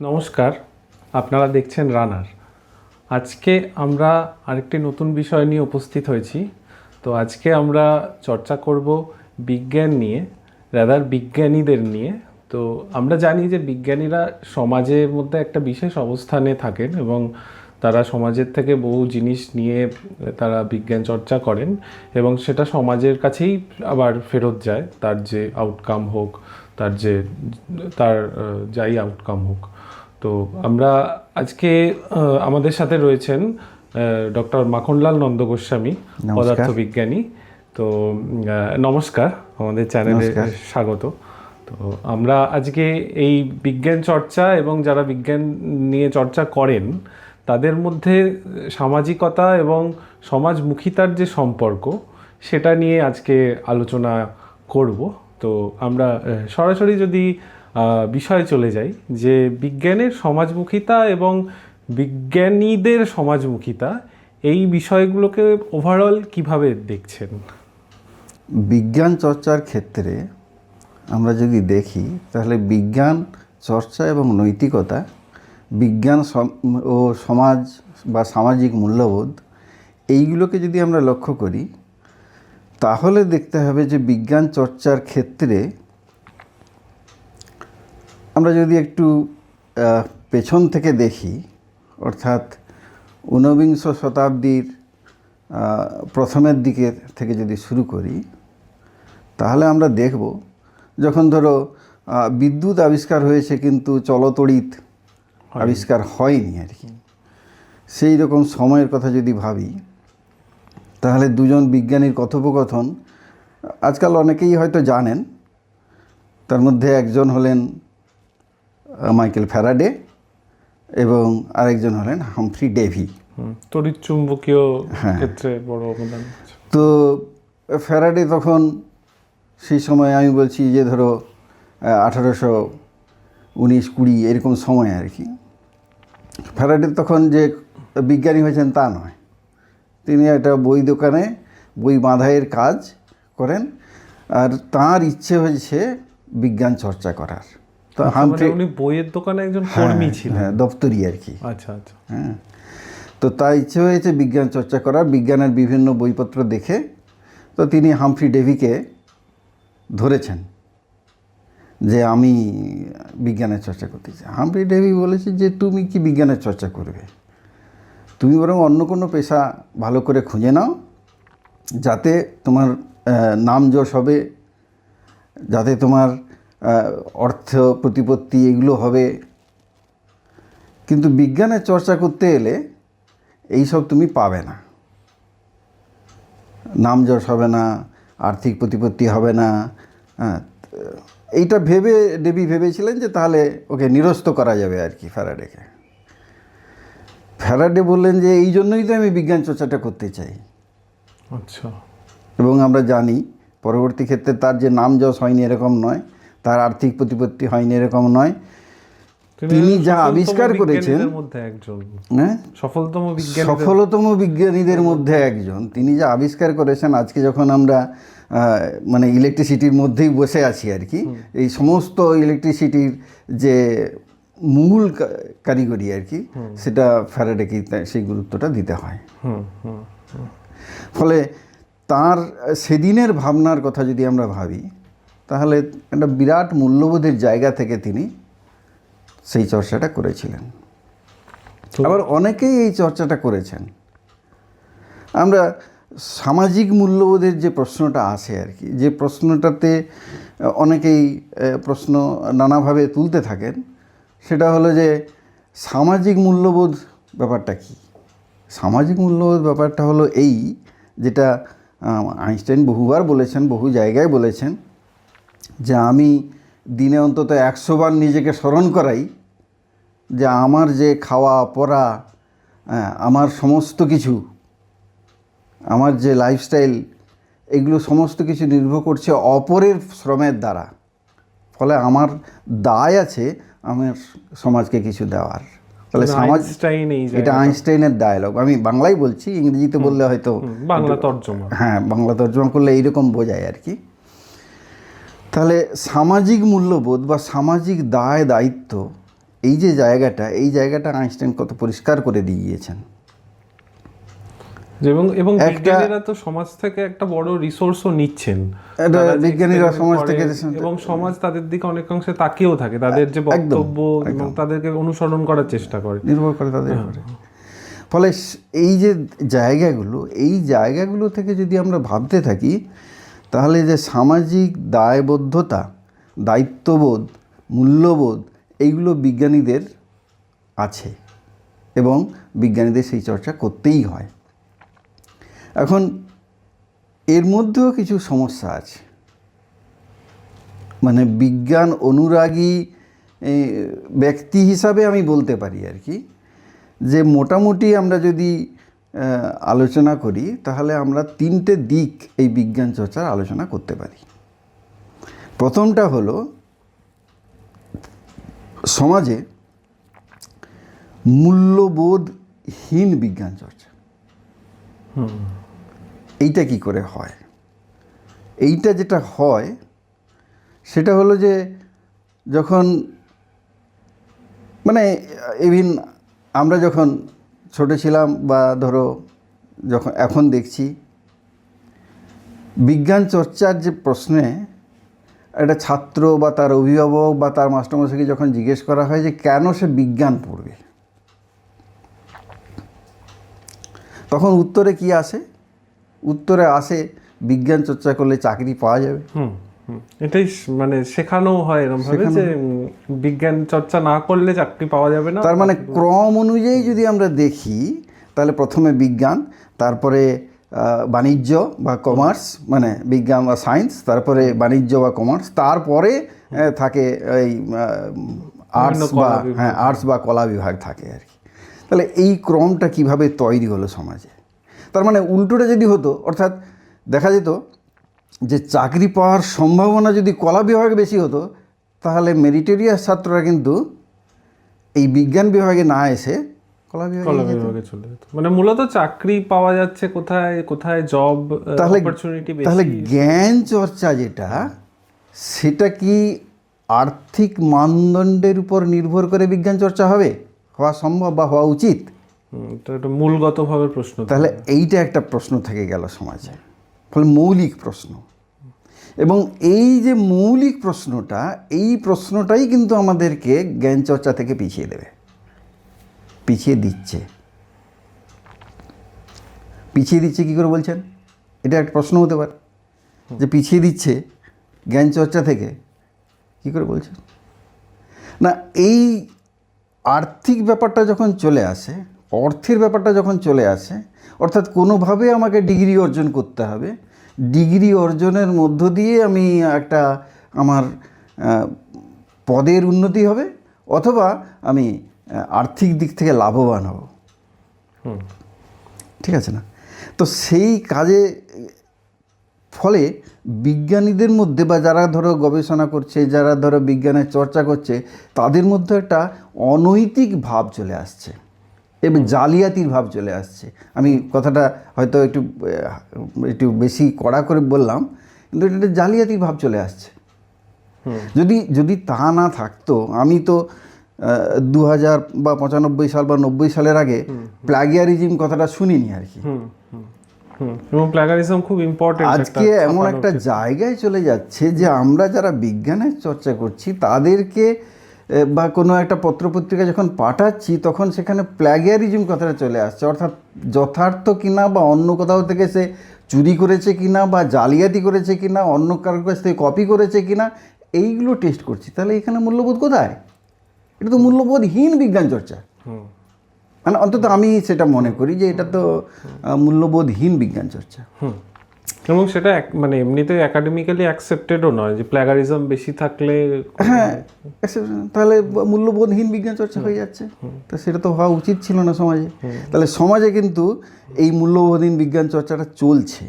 নমস্কার, আপনারা দেখছেন রানার। আজকে আমরা আরেকটি নতুন বিষয় নিয়ে উপস্থিত হয়েছি। তো আজকে আমরা চর্চা করব বিজ্ঞান নিয়ে রাদার বিজ্ঞানীদের নিয়ে। তো আমরা জানি যে বিজ্ঞানীরা সমাজের মধ্যে একটা বিশেষ অবস্থানে থাকেন এবং তারা সমাজের থেকে বহু জিনিস নিয়ে তারা বিজ্ঞান চর্চা করেন এবং সেটা সমাজের কাছেই আবার ফেরত যায়। তার যে আউটকাম হোক, তার যে, তার যাই আউটকাম হোক। তো আমরা আজকে আমাদের সাথে রয়েছেন ডক্টর মাখনলাল নন্দ গোস্বামী পদার্থবিজ্ঞানী। তো নমস্কার আমাদের চ্যানেলে স্বাগত। তো আমরা আজকে এই বিজ্ঞান চর্চা এবং যারা বিজ্ঞান নিয়ে চর্চা করেন তাদের মধ্যে সামাজিকতা এবং সমাজমুখিতার যে সম্পর্ক সেটা নিয়ে আজকে আলোচনা করব। তো আমরা সরাসরি যদি বিষয়ে চলে যাই, যে বিজ্ঞানের সমাজমুখিতা এবং বিজ্ঞানীদের সমাজমুখিতা, এই বিষয়গুলোকে ওভারঅল কীভাবে দেখছেন? বিজ্ঞান চর্চার ক্ষেত্রে আমরা যদি দেখি, তাহলে বিজ্ঞান চর্চা এবং নৈতিকতা, বিজ্ঞান ও সমাজ বা সামাজিক মূল্যবোধ, এইগুলোকে যদি আমরা লক্ষ্য করি, তাহলে দেখতে হবে যে বিজ্ঞান চর্চার ক্ষেত্রে আমরা যদি একটু পেছন থেকে দেখি অর্থাৎ ঊনবিংশ শতাব্দীর প্রথমের দিকে থেকে যদি শুরু করি তাহলে আমরা দেখব যখন ধরো বিদ্যুৎ আবিষ্কার হয়েছে কিন্তু চলতড়িৎ আবিষ্কার হয়নি আর কি। সেই রকম সময়ের কথা যদি ভাবি তাহলে দুজন বিজ্ঞানীর কথোপকথন আজকাল অনেকেই হয়তো জানেন তার মধ্যে একজন হলেন মাইকেল ফ্যারাডে এবং আরেকজন হলেন হামফ্রি ডেভি। হুম, তড়িৎ চুম্বকীয় হ্যাঁ। ক্ষেত্রে বড় অবদান তো ফ্যারাডে তখন সেই সময় আমি বলছি যে ধরো আঠারোশো উনিশ কুড়ি এরকম সময় আর কি। ফ্যারাডে তখন যে বিজ্ঞানী হয়েছেন তা নয়। তিনি একটা বই দোকানে বই বাঁধাইয়ের কাজ করেন আর তার ইচ্ছে হয়েছে বিজ্ঞান চর্চা করার। তো মানে হামফ্রি উনি বইয়ের দোকানে একজন কর্মী ছিলেন। হ্যাঁ দপ্তরি আর কি। আচ্ছা আচ্ছা। হ্যাঁ। তো তার ইচ্ছে হয়েছে বিজ্ঞান চর্চা করার বিজ্ঞানের বিভিন্ন বইপত্র দেখে তো তিনি হামফ্রি ডেভিকে ধরেছেন যে আমি বিজ্ঞানের চর্চা করতে চাই। হামফ্রি ডেভি বলেছে যে তুমি কি বিজ্ঞানের চর্চা করবে? তুমি বরং অন্য কোনো পেশা ভালো করে খুঁজে নাও যাতে তোমার নাম যশ হবে যাতে তোমার অর্থ প্রতিপত্তি এগুলো হবে। কিন্তু বিজ্ঞানের চর্চা করতে এলে এইসব তুমি পাবে না। নাম যশ হবে না আর্থিক প্রতিপত্তি হবে না। হ্যাঁ এইটা ভেবে দেবী ভেবেছিলেন যে তাহলে ওকে নিরস্ত করা যাবে আর কি ফ্যারাডেকে। ফ্যারাডে বললেন যে এই জন্যই তো আমি বিজ্ঞান চর্চাটা করতে চাই। আচ্ছা। এবং আমরা জানি পরবর্তী ক্ষেত্রে তার যে নাম যশ হয়নি এরকম নয় তার আর্থিক প্রতিপত্তি হয়নি এরকম নয়। তিনি যা আবিষ্কার করেছেন হ্যাঁ সফলতম সফলতম বিজ্ঞানীদের মধ্যে একজন। তিনি যা আবিষ্কার করেছেন আজকে যখন আমরা মানে ইলেকট্রিসিটির মধ্যেই বসে আছি আর কি এই সমস্ত ইলেকট্রিসিটির যে মূল কারিগরি আর কি সেটা ফ্যারাডেকেই তা- সেই গুরুত্বটা দিতে হয়। ফলে তার সেদিনের ভাবনার কথা যদি আমরা ভাবি তাহলে একটা বিরাট মূল্যবোধের জায়গা থেকে তিনি সেই চর্চাটা করেছিলেন। আবার অনেকেই এই চর্চাটা করেছেন। আমরা সামাজিক মূল্যবোধের যে প্রশ্নটা আসে আর কি যে প্রশ্নটাতে অনেকেই প্রশ্ন নানাভাবে তুলতে থাকেন সেটা হলো যে সামাজিক মূল্যবোধ ব্যাপারটা কি? সামাজিক মূল্যবোধ ব্যাপারটা হলো এই যেটা আইনস্টাইন বহুবার বলেছেন বহু জায়গায় বলেছেন যে আমি দিনে অন্তত একশো বার নিজেকে স্মরণ করাই যে আমার যে খাওয়া পরা হ্যাঁ, আমার সমস্ত কিছু আমার যে লাইফস্টাইল এগুলো সমস্ত কিছু নির্ভর করছে অপরের শ্রমের দ্বারা। ফলে আমার দায় আছে আমার সমাজকে কিছু দেওয়ার। তাহলে মানে সমাজ এটা আইনস্টাইনের ডায়লগ আমি বাংলায় বলছি ইংরেজিতে বললে হয়তো বাংলা তর্জমা। হ্যাঁ বাংলা তর্জমা করলে এইরকম বোঝায় আর কি। তাহলে সামাজিক মূল্যবোধ বা সামাজিক দায় দায়িত্ব এই যে জায়গাটা এই জায়গাটা আইনস্টাইন কত পরিষ্কার করে দিয়ে গিয়েছেন এবং এবং বিজ্ঞানীরা তো সমাজ থেকে একটা বড় রিসোর্সও নিচ্ছেন। বিজ্ঞানীরা সমাজ থেকে এবং সমাজ তাদের দিকে অনেকাংশে তাকিয়েও থাকে তাদের যে বক্তব্য এবং তাদেরকে অনুসরণ করার চেষ্টা করে। নির্ভর করে তাদের ফলে এই যে জায়গাগুলো এই জায়গাগুলো থেকে যদি আমরা ভাবতে থাকি তাহলে যে সামাজিক দায়বদ্ধতা, দায়িত্ববোধ, মূল্যবোধ, এইগুলো বিজ্ঞানীদের আছে এবং বিজ্ঞানীদের সেই চর্চা করতেই হয়। এখন এর মধ্যেও কিছু সমস্যা আছে। মানে বিজ্ঞান অনুরাগী ব্যক্তি হিসাবে আমি বলতে পারি আর কি যে মোটামুটি আমরা যদি আলোচনা করি, তাহলে আমরা তিনটে দিক এই বিজ্ঞান চর্চার আলোচনা করতে পারি। প্রথমটা হলো, সমাজে মূল্যবোধহীন বিজ্ঞান চর্চা। এইটা কি করে হয়? এইটা যেটা হয়, সেটা হলো যে যখন মানে ইভিন আমরা যখন ছোট ছিলাম বা ধরো যখন এখন দেখছি, বিজ্ঞান চর্চার যে প্রশ্নে একটা ছাত্র বা তার অভিভাবক বা তার মাস্টারমশাইকে যখন জিজ্ঞেস করা হয় যে কেন সে বিজ্ঞান পড়বে, তখন উত্তরে কি আসে উত্তরে আসে, বিজ্ঞান চর্চা করলে চাকরি পাওয়া যাবে। এটাই মানে শেখানো হয় এরকম ভাবে যে বিজ্ঞান চর্চা না করলে চাকরি পাওয়া যাবে না। তার মানে ক্রম অনুযায়ী যদি আমরা দেখি তাহলে প্রথমে বিজ্ঞান তারপরে বাণিজ্য বা কমার্স মানে বিজ্ঞান বা সায়েন্স তারপরে বাণিজ্য বা কমার্স তারপরে থাকে এই আর্টস বা হ্যাঁ আর্টস বা কলা বিভাগ থাকে আর কি। তাহলে এই ক্রমটা কীভাবে তৈরি হলো সমাজে? তার মানে উল্টোটা যদি হতো অর্থাৎ দেখা যেত যে চাকরি পাওয়ার সম্ভাবনা যদি কলা বিভাগে বেশি হতো তাহলে মেরিটেরিয়াস ছাত্ররা কিন্তু এই বিজ্ঞান বিভাগে না এসে কলা বিভাগে চলে যেত। মানে মূলত চাকরি পাওয়া যাচ্ছে কোথায় কোথায় জব তাহলে তাহলে জ্ঞান চর্চা যেটা সেটা কি আর্থিক মানদণ্ডের উপর নির্ভর করে বিজ্ঞান চর্চা হবে? হওয়া সম্ভব বা হওয়া উচিত? এটা মূলগতভাবে প্রশ্ন। তাহলে এইটা একটা প্রশ্ন থেকে গেল সমাজে। ফলে মৌলিক প্রশ্ন। এবং এই যে মৌলিক প্রশ্নটা, এই প্রশ্নটাই কিন্তু আমাদেরকে জ্ঞান চর্চা থেকে পিছিয়ে দেবে। পিছিয়ে দিচ্ছে। পিছিয়ে দিচ্ছে কী করে বলছেন? এটা একটা প্রশ্ন হতে পারে। যে পিছিয়ে দিচ্ছে জ্ঞান চর্চা থেকে, কী করে বলছেন? না, এই আর্থিক ব্যাপারটা যখন চলে আসে, অর্থের ব্যাপারটা যখন চলে আসে অর্থাৎ কোনোভাবে আমাকে ডিগ্রি অর্জন করতে হবে। ডিগ্রি অর্জনের মধ্য দিয়ে আমি একটা আমার পদের উন্নতি হবে অথবা আমি আর্থিক দিক থেকে লাভবান হব। ঠিক আছে না? তো সেই কাজে ফলে বিজ্ঞানীদের মধ্যে বা যারা ধরো গবেষণা করছে যারা ধরো বিজ্ঞানের চর্চা করছে তাদের মধ্যে একটা অনৈতিক ভাব চলে আসছে। এবং জালিয়াতির ভাব চলে আসছে। আমি কথাটা হয়তো একটু একটু বেশি কড়া করে বললাম কিন্তু এটা জালিয়াতির ভাব চলে আসছে। যদি যদি তা না থাকতো আমি তো দু হাজার বা পঁচানব্বই সাল বা নব্বই সালের আগে প্লাগিয়ারিজম কথাটা শুনিনি আর কি। এবং প্লাগারিজম খুব ইম্পর্টেন্ট আজকে এমন একটা জায়গায় চলে যাচ্ছে যে আমরা যারা বিজ্ঞানের চর্চা করছি তাদেরকে বা কোনো একটা পত্রপত্রিকা যখন পাঠাচ্ছি তখন সেখানে প্ল্যাগিয়ারিজম কথাটা চলে আসছে। অর্থাৎ যথার্থ কিনা বা অন্য কোথাও থেকে সে চুরি করেছে কিনা বা জালিয়াতি করেছে কিনা অন্য কারোর কাছ থেকে কপি করেছে কিনা এইগুলো টেস্ট করছি। তাহলে এখানে মূল্যবোধ কোথায়? এটা তো মূল্যবোধহীন বিজ্ঞান চর্চা। মানে অন্তত আমি সেটা মনে করি যে এটা তো মূল্যবোধহীন বিজ্ঞান চর্চা। হুম। এবং সেটা মানে এমনিতে একাডেমিক্যালি অ্যাকসেপ্টেডও নয় যে প্ল্যাগারিজম বেশি থাকলে হ্যাঁ তাহলে মূল্যবোধহীন বিজ্ঞান চর্চা হয়ে যাচ্ছে। তা সেটা তো হওয়া উচিত ছিল না সমাজে। তাহলে সমাজে কিন্তু এই মূল্যবোধহীন বিজ্ঞান চর্চাটা চলছে।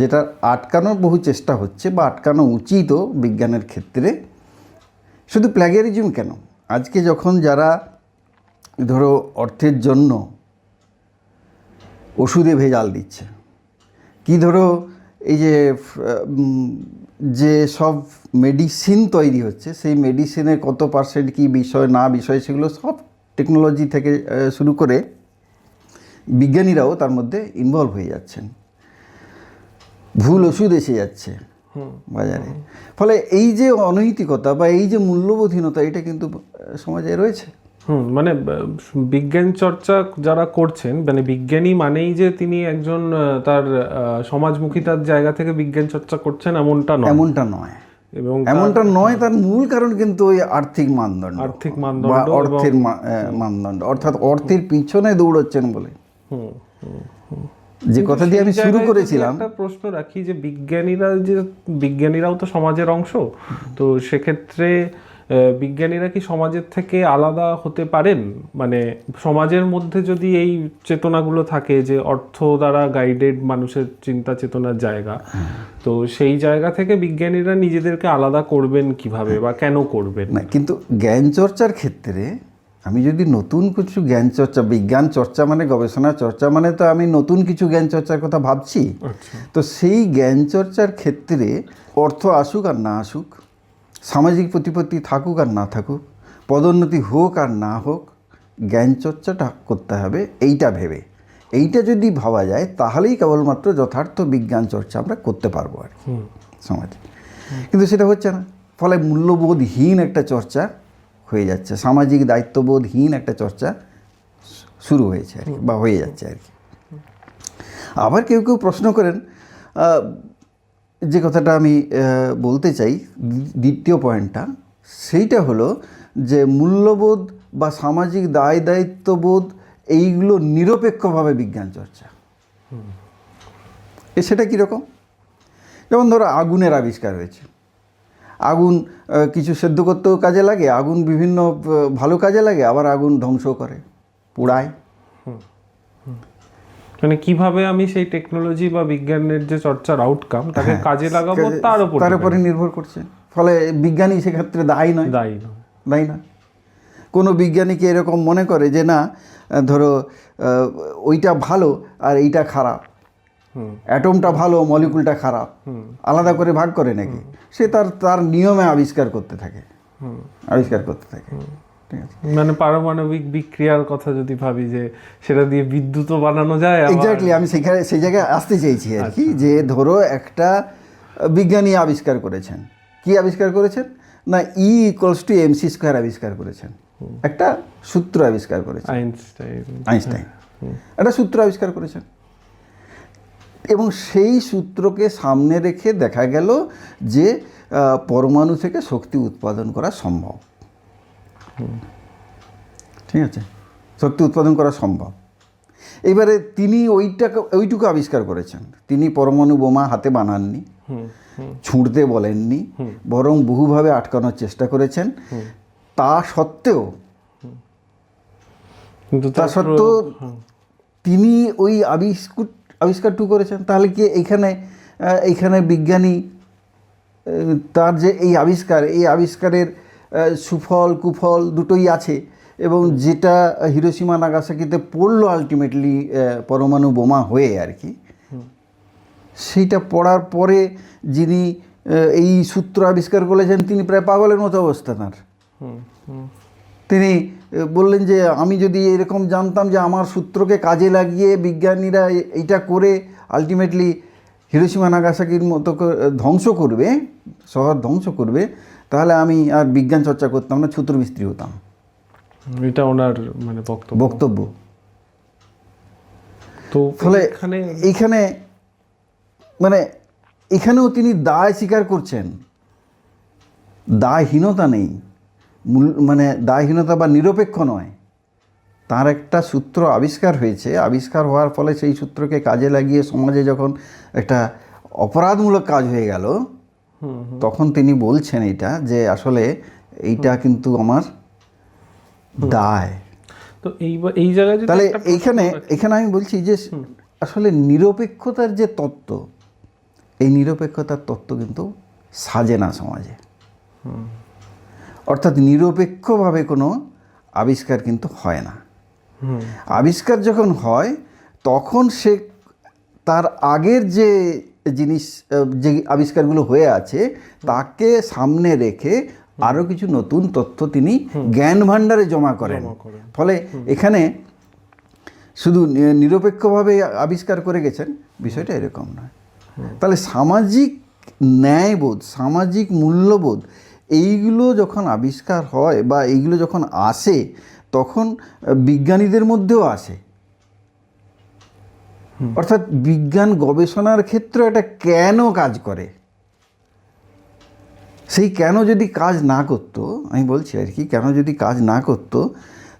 যেটা আটকানোর বহু চেষ্টা হচ্ছে বা আটকানো উচিতও বিজ্ঞানের ক্ষেত্রে। শুধু প্ল্যাগারিজম কেন? আজকে যখন যারা ধরো অর্থের জন্য ওষুধে ভেজাল দিচ্ছে কি ধরো এই যে যে সব মেডিসিন তৈরি হচ্ছে সেই মেডিসিনের কত পার্সেন্ট কী বিষয় না বিষয় সেগুলো সব টেকনোলজি থেকে শুরু করে বিজ্ঞানীরাও তার মধ্যে ইনভলভ হয়ে যাচ্ছেন। ভুল ওষুধ এসে যাচ্ছে বাজারে। ফলে এই যে অনৈতিকতা বা এই যে মূল্যবোধহীনতা এটা কিন্তু সমাজে রয়েছে। হুম মানে বিজ্ঞান চর্চা যারা করছেন মানে বিজ্ঞানী মানেই যে তিনি একজন তার সমাজমুখিতার জায়গা থেকে বিজ্ঞান চর্চা করছেন এমনটা নয়। এমনটা নয়। এবং এমনটা নয় তার মূল কারণ কিন্তু ওই আর্থিক মানদণ্ড। আর্থিক বা মানদণ্ড অর্থের মানদণ্ড। অর্থাৎ অর্থের পিছনে দৌড়চ্ছেন বলে। হুম যে কথা দিয়ে আমি শুরু করেছিলাম। একটা প্রশ্ন রাখি যে বিজ্ঞানীরা যে বিজ্ঞানীরাও তো সমাজের অংশ তো সেক্ষেত্রে বিজ্ঞানীরা কি সমাজের থেকে আলাদা হতে পারেন? মানে সমাজের মধ্যে যদি এই চেতনাগুলো থাকে যে অর্থ দ্বারা গাইডেড মানুষের চিন্তা চেতনার জায়গা তো সেই জায়গা থেকে বিজ্ঞানীরা নিজেদেরকে আলাদা করবেন কীভাবে বা কেন করবেন? না কিন্তু জ্ঞান চর্চার ক্ষেত্রে আমি যদি নতুন কিছু জ্ঞান চর্চা বিজ্ঞান চর্চা মানে গবেষণা চর্চা মানে তো আমি নতুন কিছু জ্ঞান চর্চার কথা ভাবছি। আচ্ছা। তো সেই জ্ঞান চর্চার ক্ষেত্রে অর্থ আসুক আর না আসুক সামাজিক প্রতিপত্তি থাকুক আর না থাকুক পদোন্নতি হোক আর না হোক জ্ঞান চর্চাটা করতে হবে এইটা ভেবে। এইটা যদি ভাবা যায় তাহলেই কেবলমাত্র যথার্থ বিজ্ঞান চর্চা আমরা করতে পারব আর কি সমাজে। কিন্তু সেটা হচ্ছে না। ফলে মূল্যবোধহীন একটা চর্চা হয়ে যাচ্ছে সামাজিক দায়িত্ববোধহীন একটা চর্চা শুরু হয়েছে আর কি বা হয়ে যাচ্ছে আর কি। আবার কেউ কেউ প্রশ্ন করেন যে কথাটা আমি বলতে চাই, দ্বিতীয় পয়েন্টটা, সেইটা হলো যে মূল্যবোধ বা সামাজিক দায় দায়িত্ববোধ এইগুলো নিরপেক্ষভাবে বিজ্ঞান চর্চা। এ, সেটা কীরকম যেমন ধরো আগুনের আবিষ্কার হয়েছে। আগুন কিছু সেদ্ধ করতেও কাজে লাগে, আগুন বিভিন্ন ভালো কাজে লাগে, আবার আগুন ধ্বংস করে, পোড়ায়। মানে কীভাবে আমি সেই টেকনোলজি বা বিজ্ঞানের যে চর্চার আউটকাম তাকে কাজে লাগাবো তার উপর তার উপরে নির্ভর করছে। ফলে বিজ্ঞানী সেক্ষেত্রে দায়ী নয়। দায়ী নয়। তাই না কোনো বিজ্ঞানীকে এরকম মনে করে যে না ধরো ওইটা ভালো আর এইটা খারাপ। অ্যাটমটা ভালো মলিকুলটা খারাপ। আলাদা করে ভাগ করে নাকি? সে তার তার নিয়মে আবিষ্কার করতে থাকে। আবিষ্কার করতে থাকে। মানে পারমাণবিক বিক্রিয়ার কথা যদি ভাবি যে সেটা দিয়ে বিদ্যুৎও বানানো যায় এক্স্যাক্টলি আমি সেখানে সেই জায়গায় আসতে চেয়েছি আর কি যে ধরো একটা বিজ্ঞানী আবিষ্কার করেছেন। কি আবিষ্কার করেছেন? না E equals to MC square আবিষ্কার করেছেন। একটা সূত্র আবিষ্কার করেছেন। আইনস্টাইন। আইনস্টাইন। একটা সূত্র আবিষ্কার করেছেন। এবং সেই সূত্রকে সামনে রেখে দেখা গেল যে পরমাণু থেকে শক্তি উৎপাদন করা সম্ভব। ঠিক আছে? শক্তি উৎপাদন করা সম্ভব। এবারে তিনি ওইটাকে ওইটুকু আবিষ্কার করেছেন। তিনি পরমাণু বোমা হাতে বানাননি ছুঁড়তে বলেননি বরং বহুভাবে আটকানোর চেষ্টা করেছেন। তা সত্ত্বেও তা সত্ত্বেও তিনি ওই আবিষ্কার আবিষ্কারটু করেছেন। তাহলে কি এইখানে এইখানে বিজ্ঞানী তার যে এই আবিষ্কার এই আবিষ্কারের সুফল কুফল দুটোই আছে এবং যেটা হিরোসীমা নাগাসাকিতে পড়ল আলটিমেটলি পরমাণু বোমা হয়ে আর কি। সেইটা পড়ার পরে যিনি এই সূত্র আবিষ্কার করেছেন তিনি প্রায় পাগলের মতো অবস্থা তাঁর। তিনি বললেন যে আমি যদি এরকম জানতাম যে আমার সূত্রকে কাজে লাগিয়ে বিজ্ঞানীরা এইটা করে আলটিমেটলি হিরোসীমা নাগাসাকির মতো ধ্বংস করবে শহর ধ্বংস করবে তাহলে আমি আর বিজ্ঞান চর্চা করতাম না ছুত্রবিস্ত্রী হতাম। এটা ওনার মানে বক্তব্য। বক্তব্য। তো ফলে এখানে এইখানে মানে এখানেও তিনি দায় স্বীকার করছেন। দায়হীনতা নেই। মূল মানে দায়হীনতা বা নিরপেক্ষ নয়। তার একটা সূত্র আবিষ্কার হয়েছে। আবিষ্কার হওয়ার ফলে সেই সূত্রকে কাজে লাগিয়ে সমাজে যখন একটা অপরাধমূলক কাজ হয়ে গেল তখন তিনি বলছেন এটা যে আসলে এইটা কিন্তু আমার দায়। তো এই এই জায়গায় তাহলে এইখানে এখানে আমি বলছি যে আসলে নিরপেক্ষতার যে তত্ত্ব এই নিরপেক্ষতার তত্ত্ব কিন্তু সাজে না সমাজে। অর্থাৎ নিরপেক্ষভাবে কোনো আবিষ্কার কিন্তু হয় না। আবিষ্কার যখন হয় তখন সে তার আগের যে জিনিস যে আবিষ্কারগুলো হয়ে আছে তাকে সামনে রেখে আরও কিছু নতুন তথ্য তিনি জ্ঞান ভাণ্ডারে জমা করেন। ফলে এখানে শুধু নিরপেক্ষভাবে আবিষ্কার করে গেছেন বিষয়টা এরকম নয়। তাহলে সামাজিক ন্যায়বোধ সামাজিক মূল্যবোধ এইগুলো যখন আবিষ্কার হয় বা এইগুলো যখন আসে তখন বিজ্ঞানীদের মধ্যেও আসে। অর্থাৎ বিজ্ঞান গবেষণার ক্ষেত্রে এটা কেন কাজ করে? সেই কেন যদি কাজ না করতো আমি বলছি আর কি কেন যদি কাজ না করতো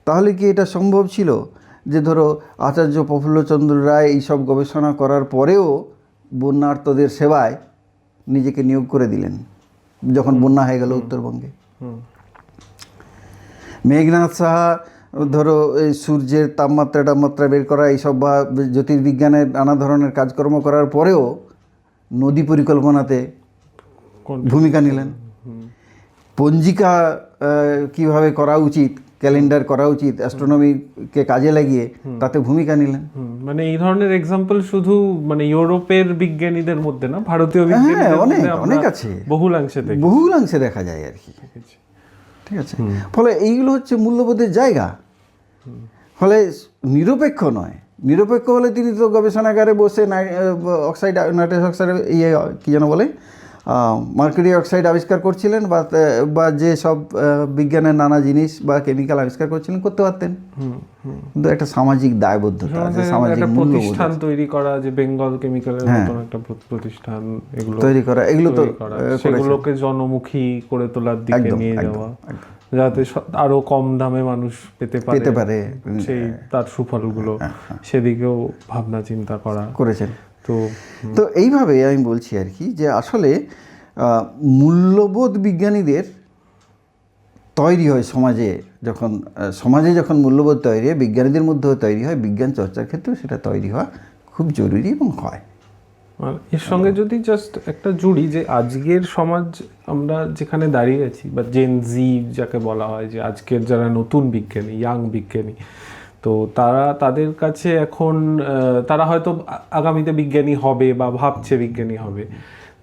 তাহলে কি এটা সম্ভব ছিল? যে ধরো আচার্য প্রফুল্লচন্দ্র রায় এইসব গবেষণা করার পরেও বন্যার্তদের সেবায় নিজেকে নিয়োগ করে দিলেন যখন বন্যা হয়ে গেল উত্তরবঙ্গে। মেঘনাথ সাহা ধরো এই সূর্যের তাপমাত্রা তাপমাত্রা বের করা এইসব বা জ্যোতির্বিজ্ঞানের নানা ধরনের কাজকর্ম করার পরেও নদী পরিকল্পনাতে ভূমিকা নিলেন। পঞ্জিকা কীভাবে করা উচিত ক্যালেন্ডার করা উচিত অ্যাস্ট্রোনমিকে কাজে লাগিয়ে তাতে ভূমিকা নিলেন। মানে এই ধরনের এক্সাম্পল শুধু মানে ইউরোপের বিজ্ঞানীদের মধ্যে না ভারতীয় হ্যাঁ বিজ্ঞানীদের অনেক অনেক আছে। বহুলাংশে বহুলাংশে দেখা যায় আর কি। ঠিক আছে? ফলে এইগুলো হচ্ছে মূল্যবোধের জায়গা। ফলে নিরপেক্ষ নয়। নিরপেক্ষ হলে তিনি তো গবেষণাগারে বসে অক্সাইড নাইট্রাস অক্সাইড ইয়ে কী যেন বলে? মার্কুরি অক্সাইড আবিষ্কার করছিলেন বা বা যে সব বিজ্ঞানের নানা জিনিস বা কেমিক্যাল আবিষ্কার করছিলেন করতে পারতেন। কিন্তু একটা সামাজিক দায়বদ্ধতা আছে সামাজিক প্রতিষ্ঠান তৈরি করা যে বেঙ্গল কেমিক্যালের মতন একটা প্রতিষ্ঠান এগুলো তৈরি করা এগুলো তো সেগুলোকে জনমুখী করে তোলার দিকে নিয়ে যাওয়া যাতে আরও কম দামে মানুষ পেতে পারে। পেতে পারে। সেই তার সুফলগুলো সেদিকেও ভাবনা চিন্তা করা। করেছেন। তো তো এইভাবে আমি বলছি আর কি যে আসলে মূল্যবোধ বিজ্ঞানীদের তৈরি হয় সমাজে যখন সমাজে যখন মূল্যবোধ তৈরি হয় বিজ্ঞানীদের মধ্যেও তৈরি হয় বিজ্ঞান চর্চার ক্ষেত্রেও সেটা তৈরি হওয়া খুব জরুরি এবং হয়। আর এর সঙ্গে যদি জাস্ট একটা জুড়ি যে আজকের সমাজ আমরা যেখানে দাঁড়িয়ে আছি বা জেন জি যাকে বলা হয় যে আজকের যারা নতুন বিজ্ঞানী ইয়াং বিজ্ঞানী তো তারা তাদের কাছে এখন তারা হয়তো আগামীতে বিজ্ঞানী হবে বা ভাবছে বিজ্ঞানী হবে।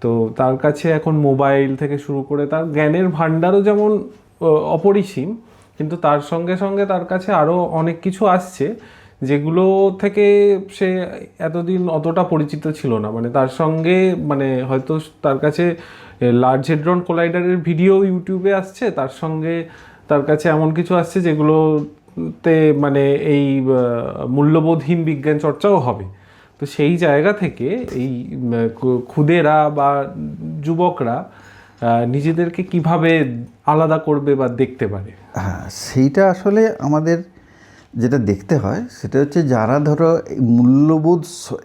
তো তার কাছে এখন মোবাইল থেকে শুরু করে তার জ্ঞানের ভাণ্ডারও যেমন অপরিসীম, কিন্তু তার সঙ্গে সঙ্গে তার কাছে আরও অনেক কিছু আসছে, যেগুলো থেকে সে এতদিন অতটা পরিচিত ছিল না। মানে তার সঙ্গে মানে হয়তো তার কাছে লার্জ হেড্রন কোলাইডারের ভিডিও ইউটিউবে আসছে, তার সঙ্গে তার কাছে এমন কিছু আসছে যেগুলোতে মানে এই মূল্যবোধহীন বিজ্ঞান চর্চাও হবে। তো সেই জায়গা থেকে এই খুদেরা বা যুবকরা নিজেদেরকে কীভাবে আলাদা করবে বা দেখতে পারে? হ্যাঁ সেইটা আসলে আমাদের যেটা দেখতে হয়, সেটা হচ্ছে যারা ধরো মূল্যবোধ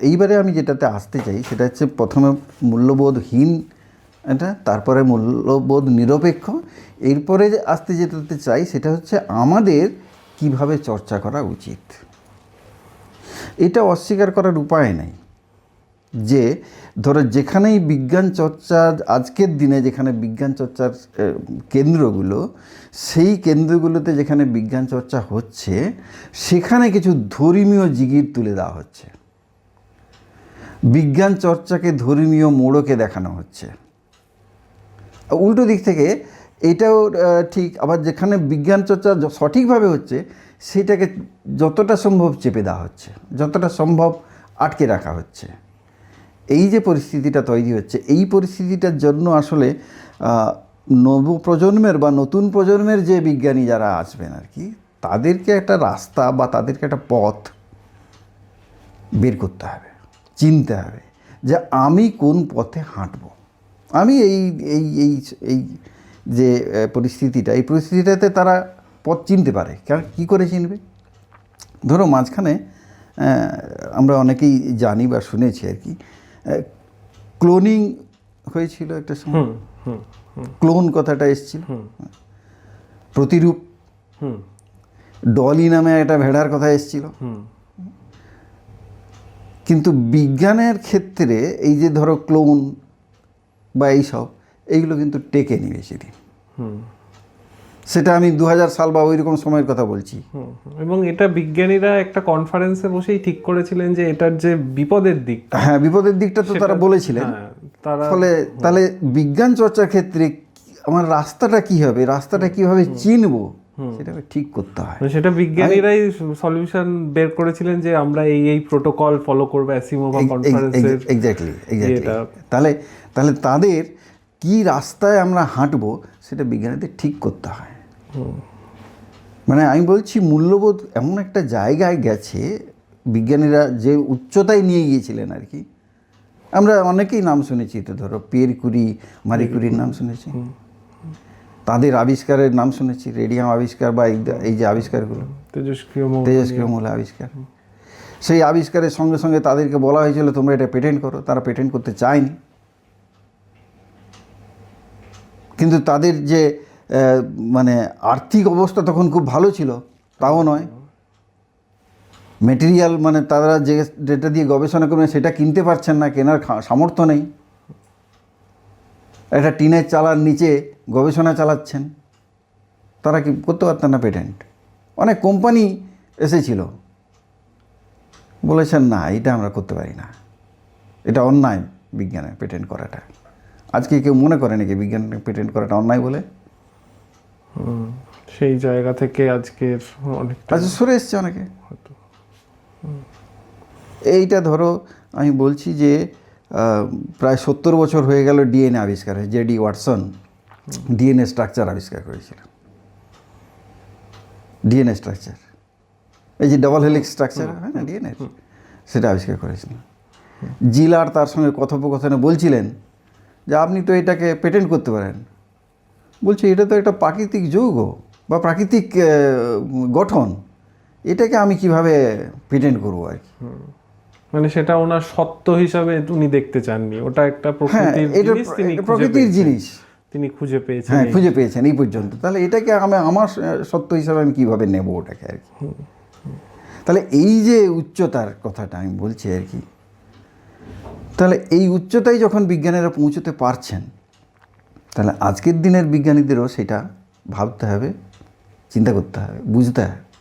এইবারে আমি যেটাতে আসতে চাই, সেটা হচ্ছে প্রথমে মূল্যবোধহীন, এটা তারপরে মূল্যবোধ নিরপেক্ষ। এরপরে আসতে যেতে চাই, সেটা হচ্ছে আমাদের কীভাবে চর্চা করা উচিত? এটা অস্বীকার করার উপায় নেই যে, ধরো যেখানেই বিজ্ঞান চর্চা আজকের দিনে যেখানে বিজ্ঞান চর্চার কেন্দ্রগুলো, সেই কেন্দ্রগুলোতে যেখানে বিজ্ঞান চর্চা হচ্ছে, সেখানে কিছু ধর্মীয় জিগির তুলে দেওয়া হচ্ছে। বিজ্ঞান চর্চাকে ধর্মীয় মোড়কে দেখানো হচ্ছে। উল্টো দিক থেকে এটাও ঠিক, আবার যেখানে বিজ্ঞান চর্চা সঠিকভাবে হচ্ছে সেটাকে যতটা সম্ভব চেপে দেওয়া হচ্ছে, যতটা সম্ভব আটকে রাখা হচ্ছে। এই যে পরিস্থিতিটা তৈরি হচ্ছে, এই পরিস্থিতিটার জন্য আসলে নব প্রজন্মের বা নতুন প্রজন্মের যে বিজ্ঞানী যারা আসবেন আর কি, তাদেরকে একটা রাস্তা বা তাদেরকে একটা পথ বের করতে হবে, চিনতে হবে যে আমি কোন পথে হাঁটব। আমি এই এই এই এই যে পরিস্থিতিটা এই পরিস্থিতিটাতে তারা পথ চিনতে পারে। কারণ কী করে চিনবে? ধরো মাঝখানে আমরা অনেকেই জানি বা শুনেছি আর কি ক্লোনিং হয়েছিল একটা সময়। ক্লোন কথাটা এসেছিল। প্রতিরূপ। ডলি নামে একটা ভেড়ার কথা এসেছিল। কিন্তু বিজ্ঞানের ক্ষেত্রে এই যে ধরো ক্লোন বা এইসব এইগুলো কিন্তু টেকেনি বেশি দিন হুম। সেটা আমি দু হাজার সাল বা ওই রকম সময়ের কথা বলছি। এবং এটা বিজ্ঞানীরা একটা কনফারেন্সে বসেই ঠিক করেছিলেন যে এটার যে বিপদের দিক হ্যাঁ বিপদের দিকটা তো তারা বলেছিলেন। হ্যাঁ, তারা ফলে তাহলে বিজ্ঞান চর্চার ক্ষেত্রে আমার রাস্তাটা কি হবে রাস্তাটা কীভাবে চিনবো সেটা ঠিক করতে হয়। মানে সেটা বিজ্ঞানীরাই সলিউশন বের করেছিলেন যে আমরা এই এই প্রোটোকল ফলো করব অ্যাসিমোভা কনফারেন্সের এক্স্যাক্টলি এক্স্যাক্টলি তাহলে তাহলে তাদের কি রাস্তায় আমরা হাঁটবো সেটা বিজ্ঞানীদের ঠিক করতে হয়। মানে আমি বলছি মূল্যবোধ এমন একটা জায়গায় গেছে বিজ্ঞানীরা যে উচ্চতায় নিয়ে গিয়েছিলেন আর কি। আমরা অনেকেই নাম শুনেছি তো ধরো পিয়ের কুরি মারি কুরির নাম শুনেছি। তাদের আবিষ্কারের নাম শুনেছি রেডিয়াম আবিষ্কার বা এই- যে আবিষ্কারগুলো। তেজস্ক্রিয় মৌল তেজস্ক্রিয় মূল আবিষ্কার। সেই আবিষ্কারের সঙ্গে সঙ্গে তাদেরকে বলা হয়েছিল তোমরা এটা পেটেন্ট করো। তারা পেটেন্ট করতে চায়নি। কিন্তু তাদের যে মানে আর্থিক অবস্থা তখন খুব ভালো ছিল, তাও নয়। মেটেরিয়াল মানে তারা যে যেটা দিয়ে গবেষণা করবেন সেটা কিনতে পারছেন না, কেনার সামর্থ্য নেই। একটা টিনের চালার নিচে গবেষণা চালাচ্ছেন। তারা কি করতে পারতেন না পেটেন্ট? অনেক কোম্পানি এসেছিল। বলেছেন, না, এটা আমরা করতে পারি না। এটা অন্যায় বিজ্ঞানে পেটেন্ট করাটা। আজকে কেউ মনে করে নাকি বিজ্ঞান পেটেন্ট করাটা অন্যায় বলে? সেই জায়গা থেকে আজকের অনেকটা আচ্ছা সরে এসছে অনেকে। এইটা ধরো আমি বলছি যে প্রায় সত্তর বছর হয়ে গেল ডিএনএ আবিষ্কার হয়ে জেডি ওয়াটসন ডিএনএ স্ট্রাকচার আবিষ্কার করেছিলেন ডিএনএ স্ট্রাকচার। এই যে ডবল হেলিক্স স্ট্রাকচার হয় না ডিএনএ সেটা আবিষ্কার করেছিলেন জিলার তার সঙ্গে কথোপকথনে বলছিলেন যে আপনি তো এটাকে পেটেন্ট করতে পারেন। বলছে এটা তো একটা প্রাকৃতিক যৌগ বা প্রাকৃতিক গঠন। এটাকে আমি কীভাবে পেটেন্ট করব আর কি? মানে সেটা ওনার সত্য হিসাবে উনি দেখতে চাননি। ওটা একটা হ্যাঁ প্রকৃতির জিনিস তিনি খুঁজে প্রকৃতির পেয়েছেন। জিনিস। তিনি খুঁজে পেয়েছেন হ্যাঁ খুঁজে পেয়েছেন এই পর্যন্ত। তাহলে এটাকে আমি আমার সত্য হিসাবে আমি কীভাবে নেব ওটাকে আর কি? তাহলে এই যে উচ্চতার কথাটা আমি বলছি আর কি তাহলে এই উচ্চতায় যখন বিজ্ঞানীরা পৌঁছতে পারছেন তাহলে আজকের দিনের বিজ্ঞানীদেরও সেটা ভাবতে হবে চিন্তা করতে হবে বুঝতে হবে।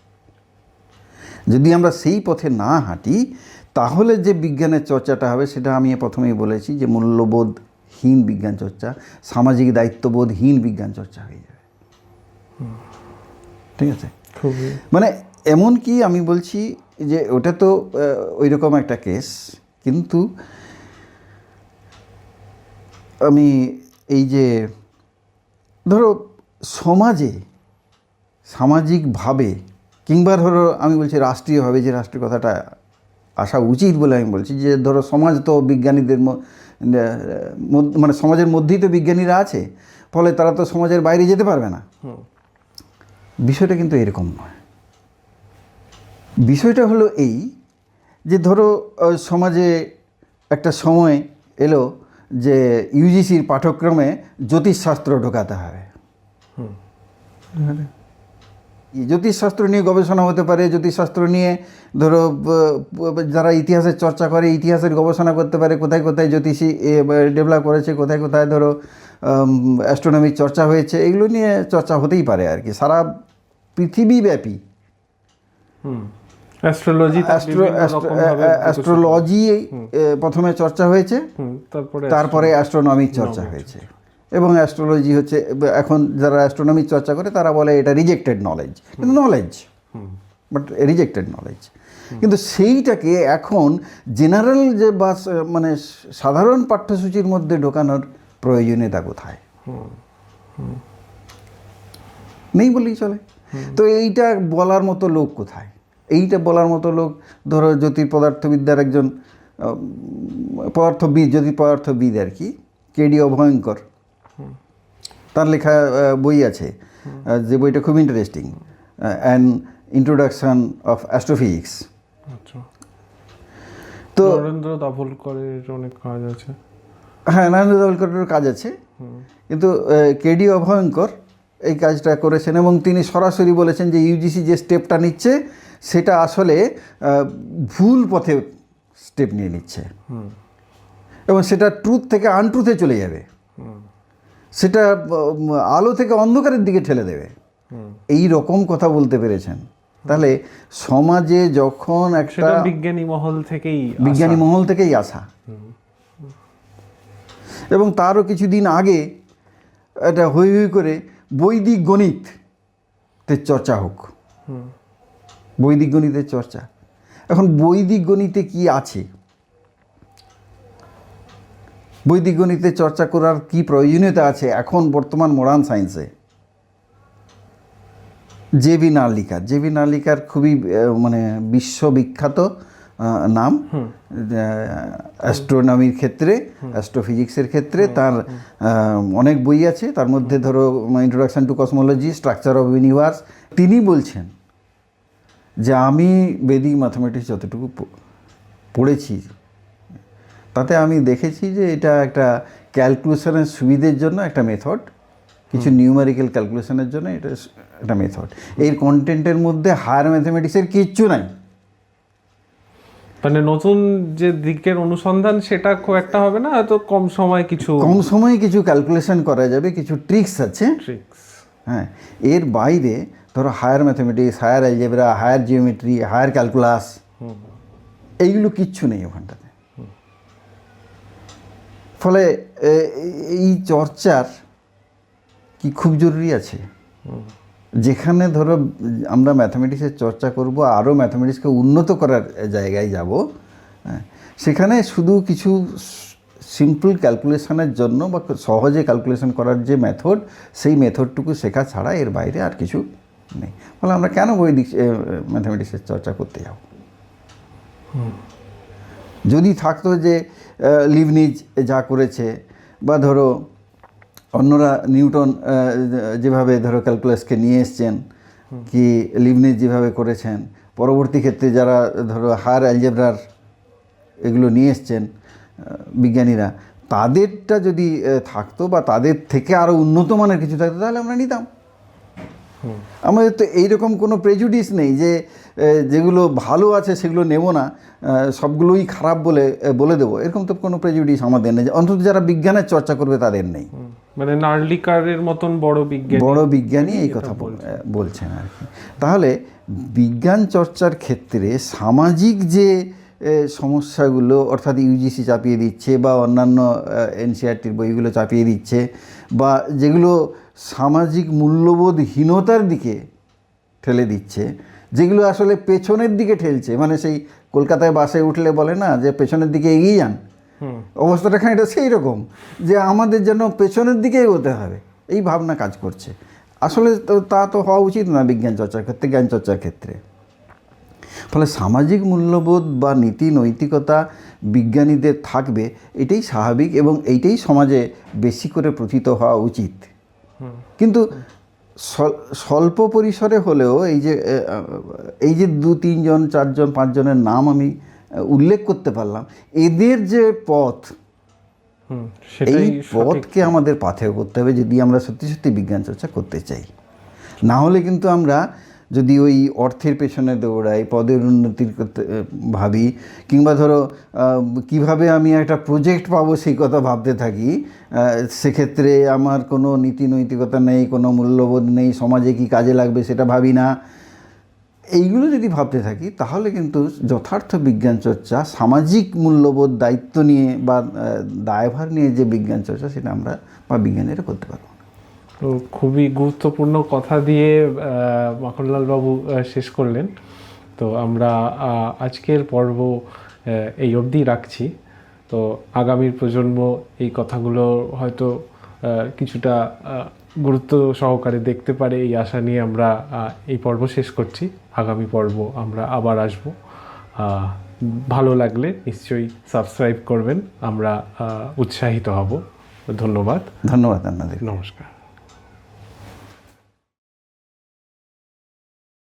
যদি আমরা সেই পথে না হাঁটি তাহলে যে বিজ্ঞানের চর্চাটা হবে সেটা আমি প্রথমেই বলেছি যে মূল্যবোধহীন বিজ্ঞান চর্চা সামাজিক দায়িত্ববোধহীন বিজ্ঞান চর্চা হয়ে যাবে। ঠিক আছে? মানে এমন কি আমি বলছি যে ওটা তো ওই রকম একটা কেস কিন্তু আমি এই যে ধরো সমাজে সামাজিকভাবে কিংবা ধরো আমি বলছি রাষ্ট্রীয়ভাবে যে রাষ্ট্রীয় কথাটা আসা উচিত বলে আমি বলছি যে ধরো সমাজ তো বিজ্ঞানীদের মানে সমাজের মধ্যেই তো বিজ্ঞানীরা আছে ফলে তারা তো সমাজের বাইরে যেতে পারবে না। বিষয়টা কিন্তু এরকম নয়। বিষয়টা হলো এই যে ধরো সমাজে একটা সময় এলো যে ইউজিসির পাঠ্যক্রমে জ্যোতিষশাস্ত্র ঢোকাতে হবে। জ্যোতিষশাস্ত্র নিয়ে গবেষণা হতে পারে, জ্যোতিষশাস্ত্র নিয়ে ধরো, যারা ইতিহাসের চর্চা করে, ইতিহাসের গবেষণা করতে পারে, কোথায় কোথায় জ্যোতিষী ডেভেলপ করেছে, কোথায় কোথায় ধরো অ্যাস্ট্রোনমির চর্চা হয়েছে, এগুলো নিয়ে চর্চা হতেই পারে আর কি, সারা পৃথিবীব্যাপী। হুম। অ্যাস্ট্রোলজি অ্যাস্ট্রো অ্যাস্ট্রোলজি প্রথমে চর্চা হয়েছে। তারপরে তারপরে অ্যাস্ট্রোনমির চর্চা হয়েছে। এবং অ্যাস্ট্রোলজি হচ্ছে এখন যারা অ্যাস্ট্রোনমির চর্চা করে তারা বলে এটা রিজেক্টেড নলেজ কিন্তু নলেজ বাট রিজেক্টেড নলেজ কিন্তু সেইটাকে এখন জেনারেল যে বা মানে সাধারণ পাঠ্যসূচির মধ্যে ঢোকানোর প্রয়োজনীয়তা কোথায়? নেই বললেই চলে। তো এইটা বলার মতো লোক কোথায়? এইটা বলার মতো লোক ধরো জ্যোতির পদার্থবিদ্যার একজন পদার্থবিদ জ্যোতির পদার্থবিদ আর কি কেডি অভয়ঙ্কর। তার লেখা বই আছে যে বইটা খুব interesting and introduction of astrophysics তো নরেন্দ্র দাভোলকরের অনেক কাজ আছে। হ্যাঁ নারায়ণ দাভোলকরের কাজ আছে। কিন্তু কেডি অভয়ঙ্কর এই কাজটা করেছেন এবং তিনি সরাসরি বলেছেন যে ইউজিসি যে স্টেপটা নিচ্ছে সেটা আসলে ভুল পথে স্টেপ নিয়ে নিচ্ছে। এবং সেটা ট্রুথ থেকে আনট্রুথে চলে যাবে। সেটা আলো থেকে অন্ধকারের দিকে ঠেলে দেবে। এই রকম কথা বলতে পেরেছেন। তাহলে সমাজে যখন একটা বিজ্ঞানী মহল থেকেই বিজ্ঞানী মহল থেকেই আসা। এবং তারও কিছুদিন আগে এটা হই হই করে বৈদিক গণিতের চর্চা হোক। বৈদিক গণিতের চর্চা। এখন বৈদিক গণিতে কি আছে? বৈদিক গণিতের চর্চা করার কি প্রয়োজনীয়তা আছে? এখন বর্তমান মডার্ন সায়েন্সে জেবি নার্লিকার জেবি নার্লিকার খুবই মানে বিশ্ববিখ্যাত নাম। অ্যাস্ট্রোনমির ক্ষেত্রে অ্যাস্ট্রোফিজিক্সের ক্ষেত্রে তার অনেক বই আছে। তার মধ্যে ধরো introduction to cosmology structure of universe তিনি বলছেন যে আমি বেদিক ম্যাথামেটিক্স যতটুকু পড়েছি তাতে আমি দেখেছি যে এটা একটা ক্যালকুলেশনের সুবিধের জন্য একটা মেথড কিছু নিউমেরিক্যাল ক্যালকুলেশনের জন্য এটা একটা মেথড এর কন্টেন্টের মধ্যে হায়ার ম্যাথামেটিক্সের কিচ্ছু নাই। মানে নতুন যে দিকের অনুসন্ধান সেটা খুব একটা হবে না হয়তো কম সময় কিছু কম সময়ে কিছু ক্যালকুলেশন করা যাবে কিছু ট্রিক্স আছে। ট্রিক্স হ্যাঁ এর বাইরে ধরো higher mathematics higher algebra higher geometry higher calculus এইগুলো কিচ্ছু নেই ওখানটাতে। ফলে এই চর্চার কি খুব জরুরি আছে? যেখানে ধরো আমরা ম্যাথামেটিক্সের চর্চা করব আরও ম্যাথামেটিক্সকে উন্নত করার জায়গায় যাব হ্যাঁ, সেখানে শুধু কিছু সিম্পল ক্যালকুলেশনের জন্য বা সহজে ক্যালকুলেশন করার যে মেথড সেই মেথডটুকু শেখা ছাড়া এর বাইরে আর কিছু নেই। ফলে আমরা কেন বৈদিক ম্যাথামেটিক্সের চর্চা করতে যাব? যদি থাকতো যে লিভনিজ যা করেছে, বা ধরো, অন্যরা নিউটন যেভাবে ধরো ক্যালকুলাসকে নিয়ে এসছেন, কি লিবনিজ যেভাবে করেছেন, পরবর্তী ক্ষেত্রে যারা ধরো হায়ার অ্যালজেব্রার এগুলো নিয়ে এসছেন বিজ্ঞানীরা, তাদেরটা যদি থাকতো বা তাদের থেকে আরও উন্নত মানের কিছু থাকতো, তাহলে আমরা নিতাম। আমাদের তো এইরকম কোনো প্রেজুডিস নেই যে যেগুলো ভালো আছে সেগুলো নেব না সবগুলোই খারাপ বলে বলে দেবো। এরকম তো কোনো প্রেজুডিস আমাদের নেই অন্তত যারা বিজ্ঞানের চর্চা করবে তাদের নেই। মানে নার্লিকারের মতন বড় বিজ্ঞানী বড় বিজ্ঞানী এই কথা বলছেন আর কি। তাহলে বিজ্ঞান চর্চার ক্ষেত্রে সামাজিক যে সমস্যাগুলো অর্থাৎ ইউজিসি চাপিয়ে দিচ্ছে বা অন্যান্য এনসিআরটির বইগুলো চাপিয়ে দিচ্ছে বা যেগুলো সামাজিক মূল্যবোধহীনতার দিকে ঠেলে দিচ্ছে যেগুলো আসলে পেছনের দিকে ঠেলছে। মানে সেই কলকাতায় বাসে উঠলে বলে না যে পেছনের দিকে এগিয়ে যান। অবস্থাটা খানিকটা সেই রকম যে আমাদের যেন পেছনের দিকে এগোতে হবে। এই ভাবনা কাজ করছে। আসলে তো তা তো হওয়া উচিত না বিজ্ঞান চর্চার ক্ষেত্রে জ্ঞান চর্চার ক্ষেত্রে। ফলে সামাজিক মূল্যবোধ বা নীতি নৈতিকতা বিজ্ঞানীদের থাকবে এটাই স্বাভাবিক এবং এইটাই সমাজে বেশি করে প্রথিত হওয়া উচিত। কিন্তু স্বল্প পরিসরে হলেও এই যে এই যে দু তিনজন চারজন পাঁচজনের নাম আমি উল্লেখ করতে পারলাম এদের যে পথ এই পথকে আমাদের পাথেয় করতে হবে যদি আমরা সত্যি সত্যি বিজ্ঞান চর্চা করতে চাই। না হলে কিন্তু আমরা যদি ওই অর্থের পেছনে দৌড়াই, পদের উন্নতির করতে ভাবি, কিংবা ধরো কীভাবে আমি একটা প্রজেক্ট পাবো সেই কথা ভাবতে থাকি সেক্ষেত্রে আমার কোনো নীতি নৈতিকতা নেই, কোনো মূল্যবোধ নেই, সমাজে কি কাজে লাগবে সেটা ভাবি না এইগুলো যদি ভাবতে থাকি, তাহলে কিন্তু যথার্থ বিজ্ঞান চর্চা, সামাজিক মূল্যবোধ, দায়িত্ব নিয়ে বা দায়ভার নিয়ে যে বিজ্ঞান চর্চা, সেটা আমরা বা বিজ্ঞানীরা করতে পারব। তো খুবই গুরুত্বপূর্ণ কথা দিয়ে আহ, মাখনলাল বাবু শেষ করলেন। তো আমরা আজকের পর্ব এই অবধি রাখছি। তো আগামীর প্রজন্ম এই কথাগুলো হয়তো কিছুটা গুরুত্ব সহকারে দেখতে পারে এই আশা নিয়ে আমরা এই পর্ব শেষ করছি। আগামী পর্ব আমরা আবার আসব। ভালো লাগলে নিশ্চয়ই সাবস্ক্রাইব করবেন। আমরা উৎসাহিত হব। ধন্যবাদ। ধন্যবাদ আপনাদের। নমস্কার।